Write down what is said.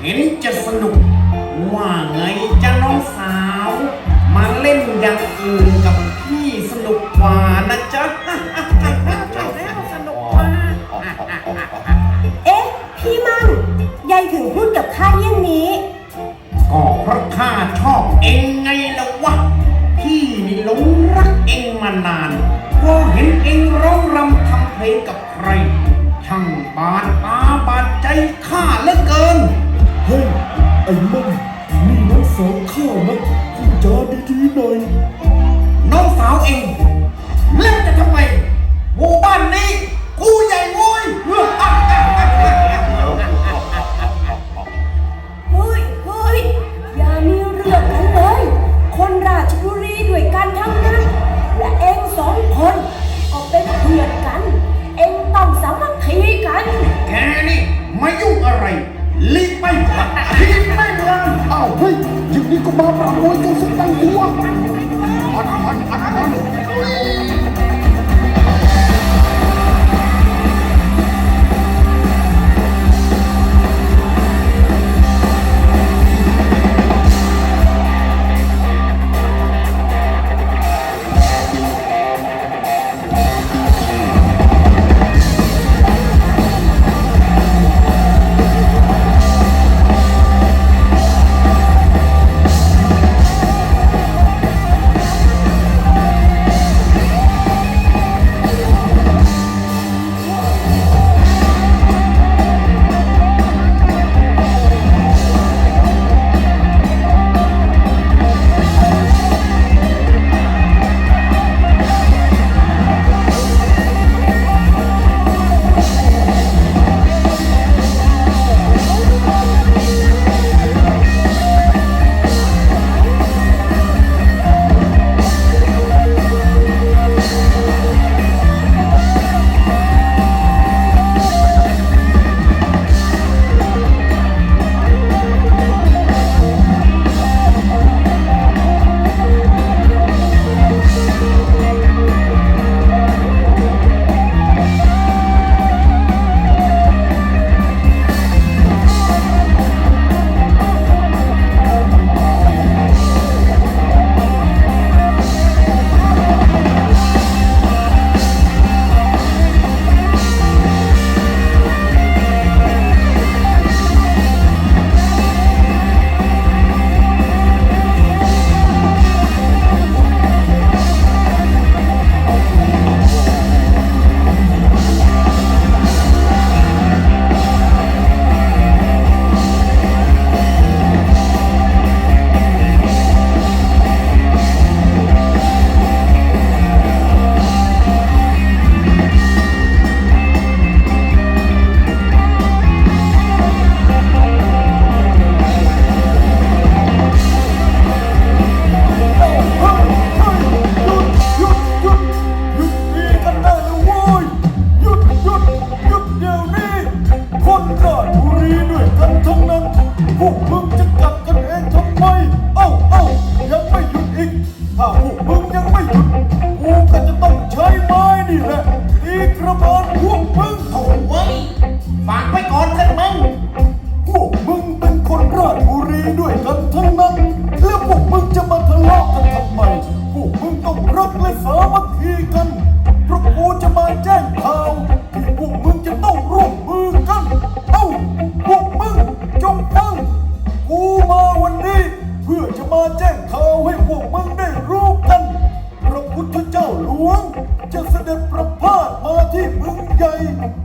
เห็นจะสนุก ว่าไงจะน้องสาว มาเล่นอย่างอื่นกับพี่สนุกกว่านะจ๊ะเอ๊ะ พี่มั่งยายถึงพูดกับข้าเยี่ยงนี้ ก็เพราะข้าชอบเองไงล่ะวะ พี่นี่หลงรักเองมานานพอเห็นเองร้องรำทำเพลงกับ ไม่ยุ่งอะไรลีกไม่ทีกไม่พลัเอ้าเฮ้ยอย่างนี้ก็มาปราบโวยจนสุดตั้งตัวอัดอัดอัดอัด ก่อนพวกมึงถ่ยฝากไว้ก่อนกันมึงพวกมึงเป็นคนราชบรีด้วยกันทั้นั้นแล้วพวกมึงจะมาทะเลาะกันทำไมพวกมึงต้องรักและสามัคคีกันเพราะกูจะมาแจ้งข่าวพวกมึงจะต้องร่วมมือกันเอาพวกมึงจงฟังกูมาวันนี้ เพื่อจะมาแจ้งข่าวให้พวกมึงได้รู้กันพระพุทธเจ้าหลวงจะเสด็จประ day.